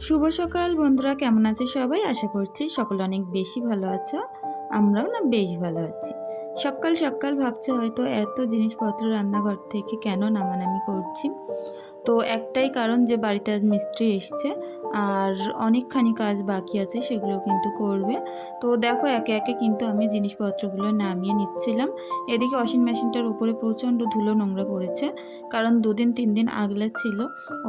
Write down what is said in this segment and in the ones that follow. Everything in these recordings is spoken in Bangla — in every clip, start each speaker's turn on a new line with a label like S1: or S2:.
S1: শুভ সকাল বন্ধুরা, কেমন আছে সবাই? আশা করছি সকলে অনেক বেশি ভালো আছো, আমরাও না বেশ ভালো আছি। সকাল সকাল ভাবছ হয়তো এত জিনিসপত্র রান্নাঘর থেকে কেন নামানামি করছি? তো একটাই কারণ যে বাড়িতে আজ মিস্ত্রি এসছে আর অনেকখানি কাজ বাকি আছে, সেগুলো কিন্তু করবে। তো দেখো, একে একে কিন্তু আমি জিনিসপত্রগুলো নামিয়ে নিচ্ছিলাম। এদিকে ওয়াশিং মেশিনটার উপরে প্রচণ্ড ধুলো নোংরা পড়েছে, কারণ দুদিন তিন দিন আগলে ছিল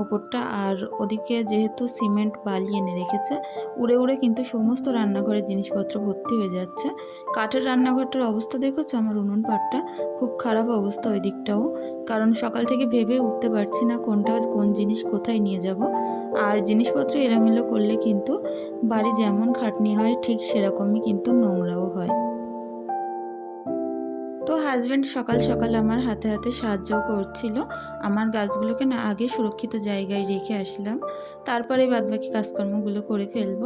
S1: ওপরটা। আর ওদিকে যেহেতু সিমেন্ট, বালি এনে রেখেছে, উড়ে উড়ে কিন্তু সমস্ত রান্নাঘরের জিনিসপত্র ভর্তি হয়ে যাচ্ছে। কাঠের রান্নাঘরটার অবস্থা দেখেছ? আমার উনুন পাটটা খুব খারাপ অবস্থা ওই দিকটাও, কারণ সকাল থেকে ভেবে উঠতে পারছি না কোনটা, কোন জিনিস কোথায় নিয়ে যাব। আর জিনিসপত্র এলোমেলো করলে কিন্তু বাড়ি যেমন খাটনি হয়, ঠিক সেরকমই কিন্তু নোংরাও হয়। তো হাজব্যান্ড সকাল সকাল আমার হাতে হাতে সাহায্য করছিল। আমার গাছগুলোকে না আগে সুরক্ষিত জায়গায় রেখে আসলাম। তারপরে বাদবাকি কাজকর্মগুলো করে ফেলব।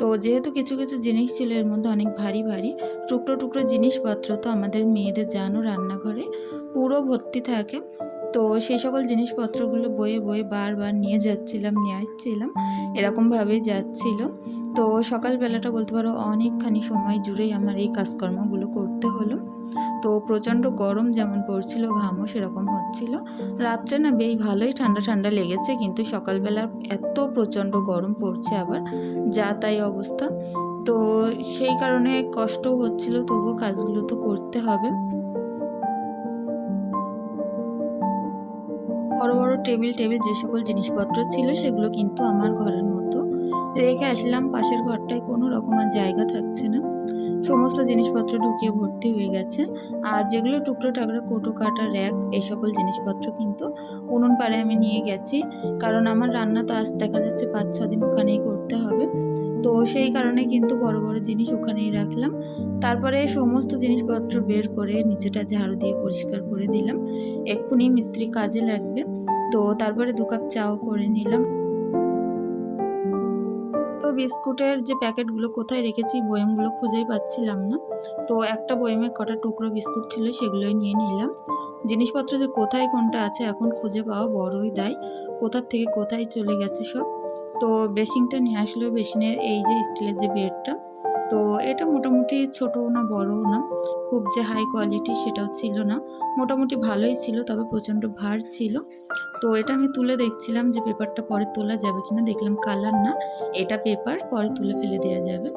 S1: তো যেহেতু কিছু কিছু জিনিস ছিল, এর মধ্যে অনেক ভারী ভারী, টুকরো টুকরো জিনিসপত্র তো আমাদের মেয়েদের জানো রান্নাঘরে, পুরো ভর্তি থাকে। তো সেই সকল জিনিসপত্রগুলো বয়ে বয়ে বারবার নিয়ে যাচ্ছিলাম, নিয়ে আসছিলাম। এরকমভাবেই যাচ্ছিল। তো সকালবেলাটা বলতে পারো অনেকখানি সময় জুড়েই আমার এই কাজকর্মগুলো করতে হলো। তো প্রচণ্ড গরম যেমন পড়ছিল, ঘামও সেরকম হচ্ছিল। রাত্রে না বেশ ভালোই ঠান্ডা ঠান্ডা লেগেছে, কিন্তু সকালবেলা এত প্রচণ্ড গরম পড়ছে আবার, যা তাই অবস্থা। তো সেই কারণে কষ্টও হচ্ছিল, তবুও কাজগুলো তো করতে হবে। বড় বড় টেবিল টেবিল যে সকল জিনিসপত্র ছিল সেগুলো কিন্তু আমার ঘরের মতো রেখে আসলাম। পাশের ঘরটায় কোনো রকম আর জায়গা থাকছে না। সমস্ত জিনিসপত্র ঢুকিয়ে ভর্তি হয়ে গেছে। আর যেগুলো টুকরো টাকরো কোটো কাটা র্যাক এই সকল জিনিসপত্র কিন্তু উনুন পাড়ে আমি নিয়ে গেছি। কারণ আমার রান্না তো আজ দেখা যাচ্ছে পাঁচ ছ দিন ওখানেই করতে হবে। তো সেই কারণে কিন্তু বড় বড় জিনিস ওখানেই রাখলাম। তারপরে সমস্ত জিনিসপত্র বের করে নিচেটা ঝাড়ু দিয়ে পরিষ্কার করে দিলাম। এক্ষুনি মিস্ত্রি কাজে লাগবে। তো তারপরে দু কাপ চাও করে নিলাম। তো বিস্কুটের যে প্যাকেটগুলো কোথায় রেখেছি, বয়ামগুলো খুঁজেই পাচ্ছিলাম না। তো একটা বয়ামে কটা টুকরো বিস্কুট ছিল সেগুলোই নিয়ে নিলাম। জিনিসপত্র যে কোথায় কোনটা আছে এখন খুঁজে পাওয়া বড়ই দায়। কোথার থেকে কোথায় চলে গেছে সব। তো বেসিংটা নিয়ে আসলো বেসিনের এই যে স্টিলের যে বেডটা তো এটা মোটামুটি ছোটো না, বড়ও না, খুব যে হাই কোয়ালিটি সেটাও ছিল না। মোটামুটি ভালোই ছিল, তবে প্রচণ্ড ভার ছিল। তো এটা আমি তুলে দেখছিলাম যে পেপারটা পরে তোলা যাবে কিনা, দেখলাম কালার না, এটা পেপার, পরে তুলে ফেলে দেওয়া যাবে।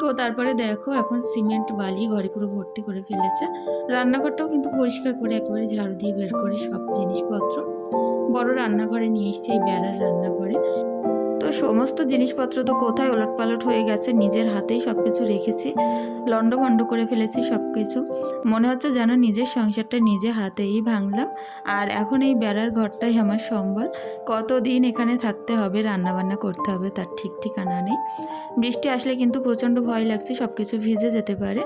S1: তো তারপরে দেখো, এখন সিমেন্ট বালি ঘরে পুরো ভর্তি করে ফেলেছে। রান্নাঘরটাও কিন্তু পরিষ্কার করে একেবারে ঝাড়ু দিয়ে বের করে সব জিনিসপত্র। বড় রান্নাঘরে নিয়ে এসছে এই বেড়ার রান্নাঘরে। তো সমস্ত জিনিসপত্র তো কোথায় ওলট পালট হয়ে গেছে, নিজের হাতেই সব কিছু রেখেছি, লণ্ডভণ্ড করে ফেলেছি সব কিছু মনে হচ্ছে যেন নিজের সংসারটা নিজে হাতেই ভাঙলাম, আর এখন এই বেড়ার ঘরটাই আমার সম্বল। কতদিন এখানে থাকতে হবে, রান্নাবান্না করতে হবে তার ঠিক ঠিকানা নেই। বৃষ্টি আসলে কিন্তু প্রচণ্ড ভয় লাগছে সব কিছু ভিজে যেতে পারে,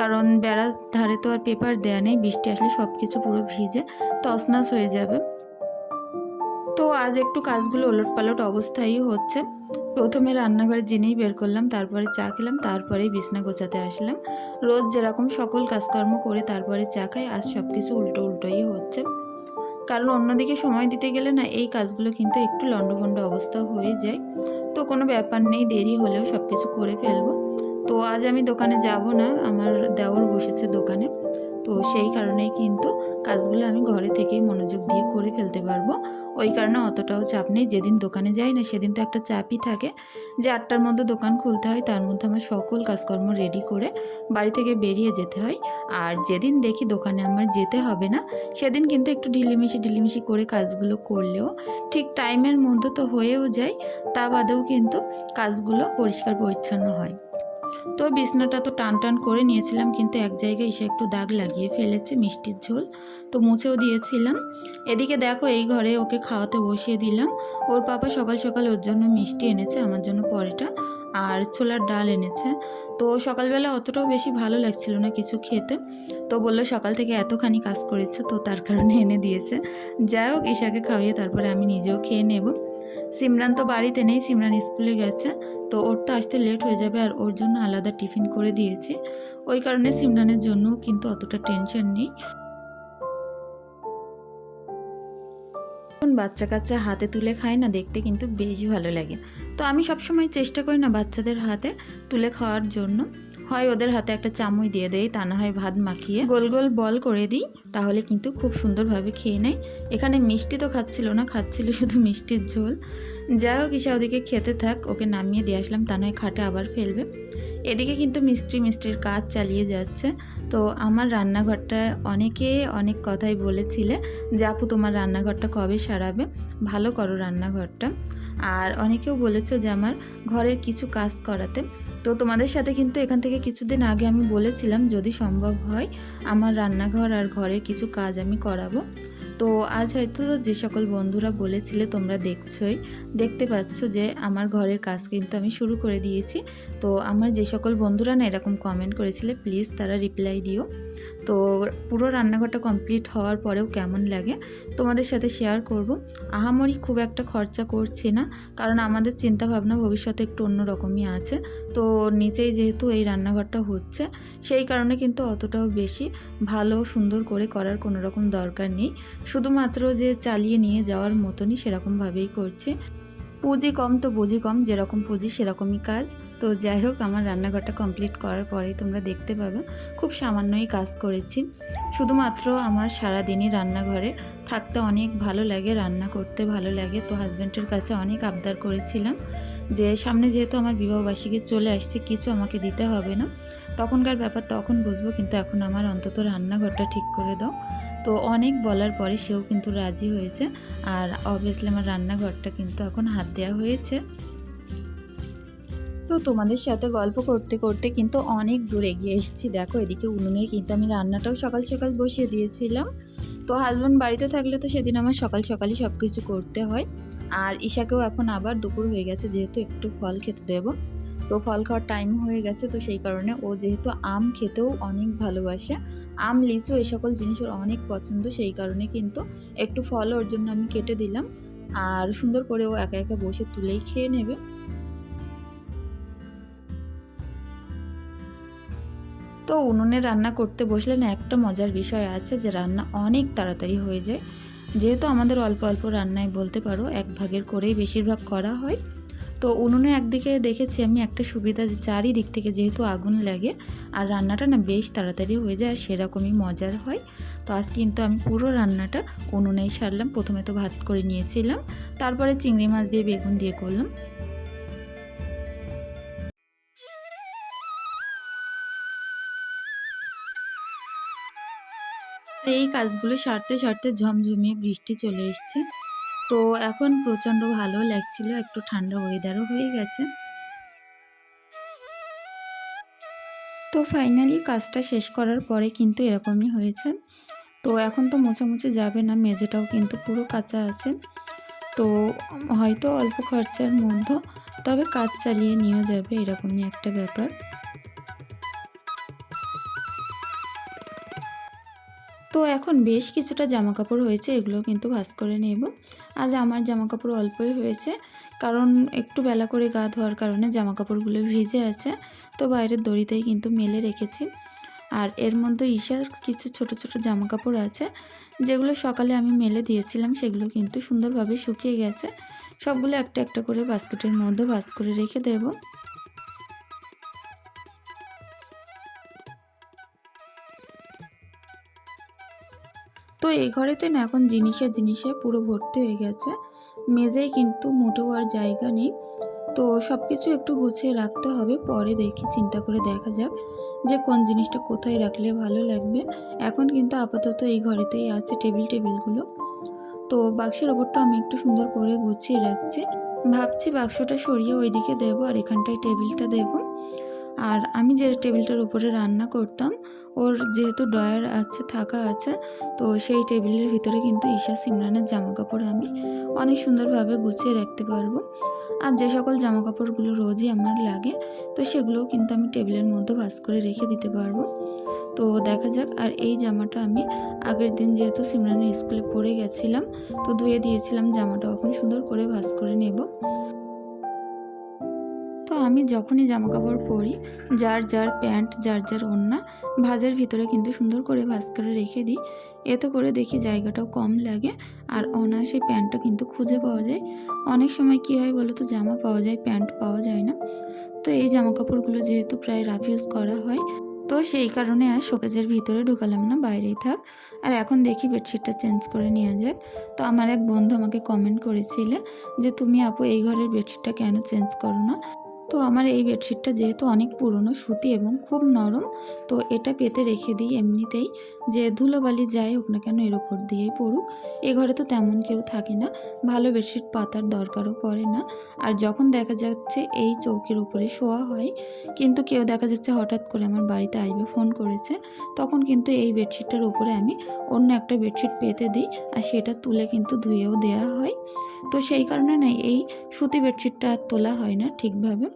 S1: কারণ বেড়ার ধারে তো আর পেপার দেয়া নেই, বৃষ্টি আসলে সব কিছু পুরো ভিজে তছনাছ হয়ে যাবে। আজ একটু কাজগুলো ওলট পালট অবস্থায় হচ্ছে। প্রথমে রান্নাঘরে জিনিস বের করলাম, তারপরে চা খেলাম তারপরে বিছনা গোছাতে আসলাম। রোজ যেরকম সকল কাজকর্ম করে তারপরে চা খাই, আজ সব কিছু উল্টো উল্টোই হচ্ছে। কারণ অন্যদিকে সময় দিতে গেলে না, এই কাজগুলো কিন্তু একটু লণ্ডভণ্ড অবস্থা হয়ে যায়। তো কোনো ব্যাপার নেই, দেরি হলেও সব কিছু করে ফেলব। তো আজ আমি দোকানে যাব না, আমার দেওর বসেছে দোকানে। তো সেই কারণেই কিন্তু কাজগুলো আমি ঘরে থেকেই মনোযোগ দিয়ে করে ফেলতে পারব। ওই কারণে অতটাও চাপ নেই। যেদিন দোকানে যাই না, সেদিন তো একটা চাপই থাকে। যে আটটার মধ্যে দোকান খুলতে হয়, তার মধ্যে আমার সকল কাজকর্ম রেডি করে বাড়ি থেকে বেরিয়ে যেতে হয়। আর যেদিন দেখি দোকানে আমার যেতে হবে না, সেদিন কিন্তু একটু ঢিলিমিশি ঢিলিমিশি করে কাজগুলো করলেও ঠিক টাইমের মধ্যে তো হয়েও যায়, তা বাদেও কিন্তু কাজগুলো পরিষ্কার পরিচ্ছন্ন হয়। তো বিছনাটা তো টান টান করে নিয়েছিলাম, কিন্তু এক জায়গায় এসে একটু দাগ লাগিয়ে ফেলেছে মিষ্টির ঝোল। তো মুছেও দিয়েছিলাম। এদিকে দেখো এই ঘরে ওকে খাওয়াতে বসিয়ে দিলাম। ওর পাপা সকাল সকাল ওর জন্য মিষ্টি এনেছে, আমার জন্য পরেটা। আর ছোলার ডাল এনেছে। তো সকালবেলা অতটাও বেশি ভালো লাগছিল না কিছু খেতে। তো বলল সকাল থেকে এতখানি কাজ করেছে, তো তার কারণে এনে দিয়েছে। যাই হোক, ঈশাকে খাওয়িয়ে তারপরে আমি নিজেও খেয়ে নেব। সিমরান তো বাড়িতে নেই, সিমরান স্কুলে গেছে। তো ওর তো আসতে লেট হয়ে যাবে, আর ওর জন্য আলাদা টিফিন করে দিয়েছি। ওই কারণে সিমরানের জন্যও কিন্তু অতটা টেনশন নেই। যখন বাচ্চা কাচ্চা হাতে তুলে খায় না, দেখতে কিন্তু বেশ ভালো লাগে। তো আমি সবসময় চেষ্টা করি না বাচ্চাদের হাতে তুলে খাওয়ার জন্য। হয় ওদের হাতে একটা চামচ দিয়ে দেই, তা না হয় ভাত মাখিয়ে গোল গোল বল করে দিই, তাহলে কিন্তু খুব সুন্দরভাবে খেয়ে নেয়। এখানে মিষ্টি তো খাচ্ছিল না, খাচ্ছিল শুধু মিষ্টির ঝোল। যাই হোক, ঈশা ওদিকে খেতে থাক, ওকে নামিয়ে দিয়ে আসলাম, তা নয় খাটে আবার ফেলবে। এদিকে কিন্তু মিস্ত্রি মিস্ত্রির কাজ চালিয়ে যাচ্ছে। তো আমার রান্নাঘরটা অনেকে অনেক কথাই বলেছিলে যে, আপু, তোমার রান্নাঘরটা কবে সারাবে? ভালো করো রান্নাঘরটা। আর অনেকেও বলেছ যে, আমার ঘরের কিছু কাজ করাতে। তো তোমাদের সাথে কিন্তু এখান থেকে কিছুদিন আগে আমি বলেছিলাম, যদি সম্ভব হয়, আমার রান্নাঘর আর ঘরের কিছু কাজ আমি করাবো। তো আজ হয়তো যে সকল বন্ধুরা বলেছিলে, তোমরা দেখছই। দেখতে পাচ্ছ যে আমার ঘরের কাজ কিন্তু আমি শুরু করে দিয়েছি। তো আমার যে সকল বন্ধুরা না এরকম কমেন্ট করেছিলে প্লিজ তারা রিপ্লাই দিও। তো পুরো রান্নাঘরটা কমপ্লিট হওয়ার পরেও কেমন লাগে তোমাদের সাথে শেয়ার করব। আহামরি খুব একটা খরচা করছি না, কারণ আমাদের চিন্তা ভাবনা ভবিষ্যতে একটু অন্যরকমই আছে। তো নিচেই যেহেতু এই রান্নাঘরটা হচ্ছে, সেই কারণে কিন্তু অতটাও বেশি ভালো সুন্দর করে করার কোনো রকম দরকার নেই। শুধুমাত্র যে চালিয়ে নিয়ে যাওয়ার মতনই সেরকমভাবেই করছি। পুঁজি কম তো বুঝি কম, যেরকম পুঁজি সেরকমই কাজ। তো যাই হোক, আমার রান্নাঘরটা কমপ্লিট করার পরেই তোমরা দেখতে পাবে, খুব সামান্যই কাজ করেছি। শুধুমাত্র আমার সারাদিনই রান্নাঘরে থাকতে অনেক ভালো লাগে, রান্না করতে ভালো লাগে। তো হাজব্যান্ডের কাছে অনেক আবদার করেছিলাম যে, সামনে যেহেতু আমার বিবাহবার্ষিকী চলে আসছে, কিছু আমাকে দিতে হবে না। তখনকার ব্যাপার তখন বুঝব, কিন্তু এখন আমার অন্তত রান্নাঘরটা ঠিক করে দাও। তো অনেক বলার পরে সেও কিন্তু রাজি হয়েছে। আর অবভিয়াসলি আমার রান্নাঘরটা কিন্তু এখন হাত দেওয়া হয়েছে। তো তোমাদের সাথে গল্প করতে করতে কিন্তু অনেক দূর এগিয়ে এসেছি। দেখো, এদিকে উনুনে কিন্তু আমি রান্নাটাও সকাল সকাল বসিয়ে দিয়েছিলাম। তো হাজব্যান্ড বাড়িতে থাকলে তো সেদিন আমার সকাল, সকালই সব কিছু করতে হয়। আর ঈশাকেও এখন আবার দুপুর হয়ে গেছে, যেহেতু একটু ফল খেতে দেবো। তো ফল খাওয়ার টাইম হয়ে গেছে, তো সেই কারণে ও যেহেতু আম খেতেও অনেক ভালোবাসে, আম, লিচু এই সকল জিনিস ওর অনেক পছন্দ, সেই কারণে কিন্তু একটু ফল ওর জন্য আমি কেটে দিলাম। আর সুন্দর করে ও একা একা বসে তুলেই খেয়ে নেবে। তো উনুনে রান্না করতে বসলে না একটা মজার বিষয় আছে যে রান্না অনেক তাড়াতাড়ি হয়ে যায়। যেহেতু আমাদের অল্প অল্প রান্নায় বলতে পারো, এক ভাগের করেই বেশিরভাগ করা হয়। তো উনুনে একদিকে দেখেছি আমি একটা সুবিধা যে চারিদিক থেকে যেহেতু আগুন লাগে আর রান্নাটা না বেশ তাড়াতাড়ি হয়ে যায়, আর সেরকমই মজার হয়। তো আজ কিন্তু আমি পুরো রান্নাটা উনুনেই সারলাম। প্রথমে তো ভাত করে নিয়েছিলাম, তারপরে চিংড়ি মাছ দিয়ে বেগুন দিয়ে করলাম। এই কাজগুলো সারতে সারতে ঝমঝমিয়ে বৃষ্টি চলে এসছে। তো এখন প্রচণ্ড ভালো লাগছিল, একটু ঠান্ডা ওয়েদারও হয়ে গেছে। তো ফাইনালি কাজটা শেষ করার পরে কিন্তু এরকমই হয়েছে। তো এখন তো মোছামুছি যাবে না, মেঝেটাও কিন্তু পুরো কাঁচা আছে। তো হয়তো অল্প খরচার মধ্যে তবে কাজ চালিয়ে নিয়ে যাবে এরকমই একটা ব্যাপার। তো এখন বেশ কিছুটা জামা কাপড় হয়েছে এগুলো কিন্তু ভাস করে নেব। আজ আমার জামা কাপড় অল্পই হয়েছে, কারণ একটু বেলা করে গা ধোয়ার কারণে জামা কাপড়গুলো ভিজে আছে, তো বাইরের দড়িতেই কিন্তু মেলে রেখেছি। আর এর মধ্যে ঈশার কিছু ছোট ছোট জামা কাপড় আছে, যেগুলো সকালে আমি মেলে দিয়েছিলাম, সেগুলো কিন্তু সুন্দরভাবে শুকিয়ে গেছে। সবগুলো একটা একটা করে বাস্কেটের মধ্যে ভাস করে রেখে দেবো। এই ঘরেতে না এখন জিনিসে জিনিসে পুরো ভর্তি হয়ে গেছে। মেঝেই কিন্তু মোটেও আর জায়গা নেই। তো সব কিছু একটু গুছিয়ে রাখতে হবে, পরে দেখি, চিন্তা করে দেখা যাক যে কোন জিনিসটা কোথায় রাখলে ভালো লাগবে। এখন কিন্তু আপাতত এই ঘরেতেই আছে টেবিল, টেবিলগুলো। তো বাক্সের ওপরটা আমি একটু সুন্দর করে গুছিয়ে রাখছি। ভাবছি বাক্সটা সরিয়ে ওইদিকে দেবো আর এখানটায় টেবিলটা দেবো। আর আমি যে টেবিলটার উপরে রান্না করতাম, ওর যেহেতু ডয়ার আছে, থাকা আছে, তো সেই টেবিলের ভিতরে কিন্তু ঈশা সিমরানের জামা কাপড় আমি অনেক সুন্দরভাবে গুছিয়ে রাখতে পারব। আর যে সকল জামা কাপড়গুলো রোজই আমার লাগে, তো সেগুলোও কিন্তু আমি টেবিলের মধ্যে ভাস করে রেখে দিতে পারব। তো দেখা যাক, আর এই জামাটা আমি আগের দিন যেহেতু সিমরানের স্কুলে পরে গেছিলাম, তো ধুয়ে দিয়েছিলাম জামাটা এখন সুন্দর করে ভাস করে নেব। আমি যখনই জামা কাপড় পরি, যার যার প্যান্ট, যার যার ওড়না, ভাজের ভিতরে কিন্তু সুন্দর করে ভাজ করে রেখে দিই। এতে করে দেখি জায়গাটাও কম লাগে আর অনায়াসে প্যান্টটা কিন্তু খুঁজে পাওয়া যায়। অনেক সময় কী হয় বলো তো জামা পাওয়া যায়, প্যান্ট পাওয়া যায় না। তো এই জামা কাপড়গুলো যেহেতু প্রায় রাফ ইউজ করা হয়, তো সেই কারণে আর শোকেজের ভিতরে ঢুকালাম না, বাইরেই থাক। আর এখন দেখি বেডশিটটা চেঞ্জ করে নেওয়া যাক। তো আমার এক বন্ধু আমাকে কমেন্ট করেছিলে যে, তুমি আপু এই ঘরের বেডশিটটা কেন চেঞ্জ করো না? তো আমার এই বেডশিটটা যেহেতু অনেক পুরনো, সুতি এবং খুব নরম, তো এটা পেতে রেখে দিই এমনিতেই। যে ধুলোবালি যাই হোক না কেন এর ওপর দিয়েই পড়ুক। এ ঘরে তো তেমন কেউ থাকে না, ভালো বেডশিট পাতার দরকারও পড়ে না। আর যখন দেখা যাচ্ছে এই চৌকির উপরে শোয়া হয়, কিন্তু কেউ দেখা যাচ্ছে হঠাৎ করে আমার বাড়িতে আসবে ফোন করেছে, তখন কিন্তু এই বেডশিটটার উপরে আমি অন্য একটা বেডশিট পেতে দিই, আর সেটা তুলে কিন্তু ধুয়েও দেওয়া হয়। তো সেই কারণে না এই সুতি বেডশিটটা আর তোলা হয় না ঠিকভাবে।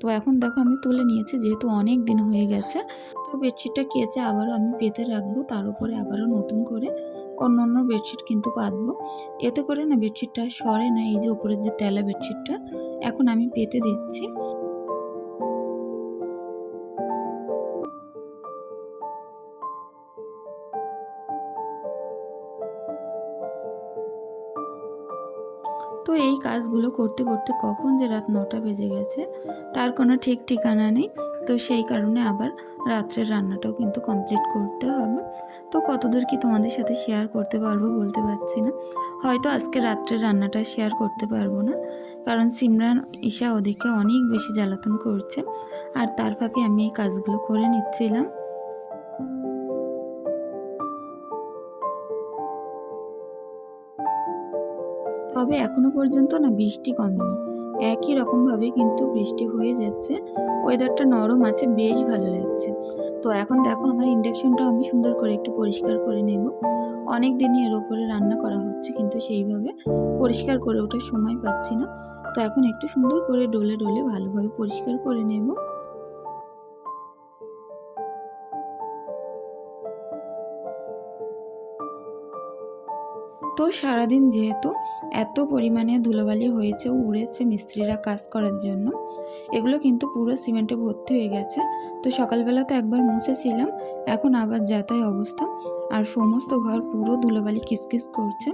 S1: তো এখন দেখো আমি তুলে নিয়েছি, যেহেতু অনেক দিন হয়ে গেছে। তো বেডশিটটা কেচে আবারও আমি পেতে রাখব, তার উপরে আবারও নতুন করে অন্য অন্য বেডশিট কিন্তু পাতবো এতে করে না বেডশিটটা সরে না, এই যে উপরের যে তেলা বেডশিটটা, এখন আমি পেতে দিচ্ছি। তো এই কাজগুলো করতে করতে কখন যে রাত নটা বেজে গেছে, তার কোনো ঠিক ঠিকানা নেই। তো সেই কারণে আবার রাত্রের রান্নাটাও কিন্তু কমপ্লিট করতে হবে। তো কতদূর কি তোমাদের সাথে শেয়ার করতে পারব বলতে পারছি না। হয়তো আজকে রাত্রের রান্নাটা শেয়ার করতে পারব না। কারণ সিমরান, ঈশা ওদিকে অনেক বেশি জ্বালাতন করছে। আর তার ফাঁকে আমি এই কাজগুলো করে নিচ্ছিলাম। তবে এখনও পর্যন্ত না বৃষ্টি কমেনি। একই রকমভাবে কিন্তু বৃষ্টি হয়ে যাচ্ছে। ওয়েদারটা নরম আছে, বেশ ভালো লাগছে। তো এখন দেখো আমার ইন্ডাকশনটাও আমি সুন্দর করে একটু পরিষ্কার করে নেব। অনেক দিনই এর ওপরে রান্না করা হচ্ছে কিন্তু সেইভাবে পরিষ্কার করে ওঠার সময় পাচ্ছি না। তো এখন একটু সুন্দর করে ডলে ডলে ভালোভাবে পরিষ্কার করে নেব। তো সারাদিন যেহেতু এত পরিমাণে ধুলোবালি হয়েছে, উড়েছে মিস্ত্রিরা কাজ করার জন্য, এগুলো কিন্তু পুরো সিমেন্টে ভর্তি হয়ে গেছে। তো সকালবেলা তো একবার মুছেছিলাম, এখন আবার যাতাই অবস্থা। আর সমস্ত ঘর পুরো ধুলোবালি কিসকিস করছে।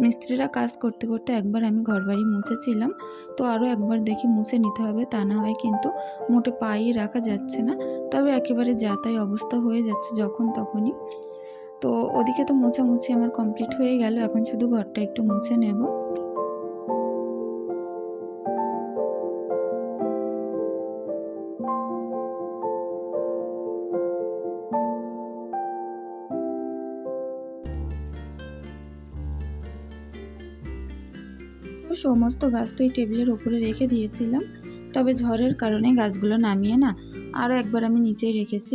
S1: মিস্ত্রিরা কাজ করতে করতে একবার আমি ঘরবাড়ি মুছেছিলাম, তো আরও একবার দেখি মুছে নিতে হবে, তা না হয় কিন্তু মোটে পায়ে রাখা যাচ্ছে না। তবে একেবারে যাতাই অবস্থা হয়ে যাচ্ছে যখন তখনই। তো ওদিকে তো মোছামুছি আমার কমপ্লিট হয়ে গেল, এখন শুধু ঘরটা একটু মুছে নেব। সমস্ত গাছ তো এই টেবিলের ওপরে রেখে দিয়েছিলাম, তবে ঝড়ের কারণে গাছগুলো নামিয়ে না, আরও একবার আমি নিচেই রেখেছি।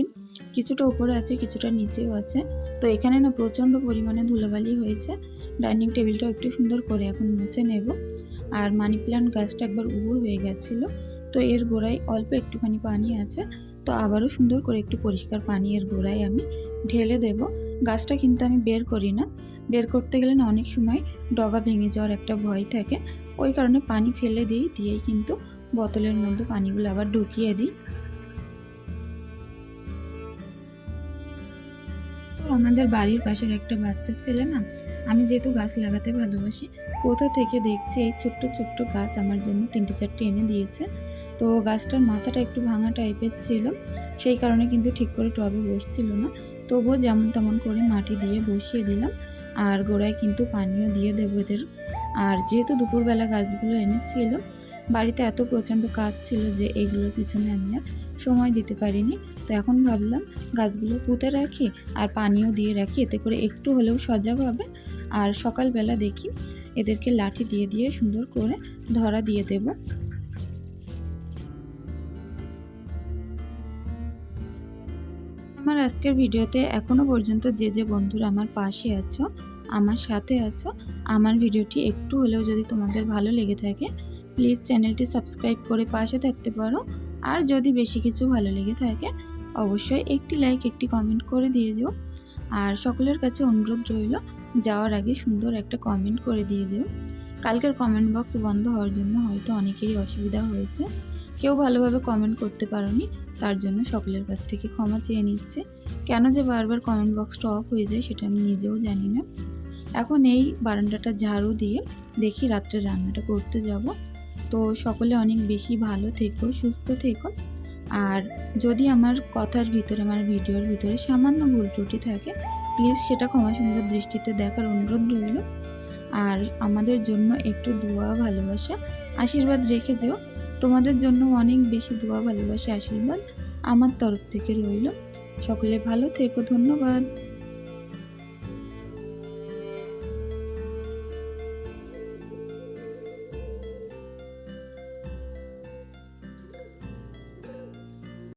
S1: কিছুটা উপরে আছে, কিছুটা নিচেও আছে। তো এখানে না প্রচণ্ড পরিমাণে ধুলোবালি হয়েছে। ডাইনিং টেবিলটাও একটু সুন্দর করে এখন মুছে নেব। আর মানি প্ল্যান্ট গাছটা একবার উবুর হয়ে গেছিল। তো এর গোড়ায় অল্প একটুখানি পানি আছে। তো আবারও সুন্দর করে একটু পরিষ্কার পানি এর গোড়ায় আমি ঢেলে দেব। গাছটা কিন্তু আমি বের করি না। বের করতে গেলে না অনেক সময় ডগা ভেঙে যাওয়ার একটা ভয় থাকে। ওই কারণে পানি ফেলে দিই, দিয়েই কিন্তু বোতলের মধ্যে পানিগুলো আবার ঢুকিয়ে দিই। তো আমাদের বাড়ির পাশের একটা বাচ্চা ছেলে না, আমি যেহেতু গাছ লাগাতে ভালোবাসি, কোথা থেকে দেখছি এই ছোট্ট ছোট্ট গাছ আমার জন্য তিনটে চারটে এনে দিয়েছে। তো গাছটার মাথাটা একটু ভাঙা টাইপের ছিল, সেই কারণে কিন্তু ঠিক করে টবে বসছিল না। তবুও যেমন তেমন করে মাটি দিয়ে বসিয়ে দিলাম, আর গোড়ায় কিন্তু পানিও দিয়ে দেবো এদের। আর যেহেতু দুপুরবেলা গাছগুলো এনেছিল, বাড়িতে এত প্রচণ্ড কাজ ছিল যে এইগুলোর পিছনে আমি আর সময় দিতে পারিনি। তো এখন ভাবলাম গাছগুলো পুঁতে রাখি আর পানিও দিয়ে রাখি। এতে করে একটু হলেও সজাগ হবে। আর সকালবেলা দেখি এদেরকে লাঠি দিয়ে দিয়ে সুন্দর করে ধরা দিয়ে দেব। আমার আজকের ভিডিওতে এখনও পর্যন্ত যে যে বন্ধুরা আমার পাশে আছো, আমার সাথে আছো, আমার ভিডিওটি একটু হলেও যদি তোমাদের ভালো লেগে থাকে প্লিজ চ্যানেলটি সাবস্ক্রাইব করে পাশে থাকতে পারো। আর যদি বেশি কিছু ভালো লেগে থাকে, অবশ্যই একটি লাইক একটি কমেন্ট করে দিয়ে যেও। আর সকলের কাছে অনুরোধ রইল, যাওয়ার আগে সুন্দর একটা কমেন্ট করে দিয়ে যেও। কালকের কমেন্ট বক্স বন্ধ হওয়ার জন্য হয়তো অনেকেরই অসুবিধা হয়েছে। কেউ ভালোভাবে কমেন্ট করতে পারোনি, তার জন্য সকলের কাছ থেকে ক্ষমা চেয়ে নিচ্ছে। কেন যে বারবার কমেন্ট বক্সটা অফ হয়ে যায়, সেটা আমি নিজেও জানি না। এখন এই বারান্দাটা ঝাড়ু দিয়ে দেখি রাত্রে রান্নাটা করতে যাব। তো সকলে অনেক বেশি ভালো থেকো, সুস্থ থেকো। আর যদি আমার কথার ভিতরে, আমার ভিডিওর ভিতরে সামান্য ভুল ত্রুটি থাকে প্লিজ সেটা ক্ষমা সুন্দর দৃষ্টিতে দেখার অনুরোধ রইল। আর আমাদের জন্য একটু দোয়া, ভালোবাসা, আশীর্বাদ রেখে যেও। তোমাদের জন্য অনেক বেশি দোয়া, ভালোবাসা, আশীর্বাদ আমার তরফ থেকে রইল। সকলে ভালো থেকো, ধন্যবাদ।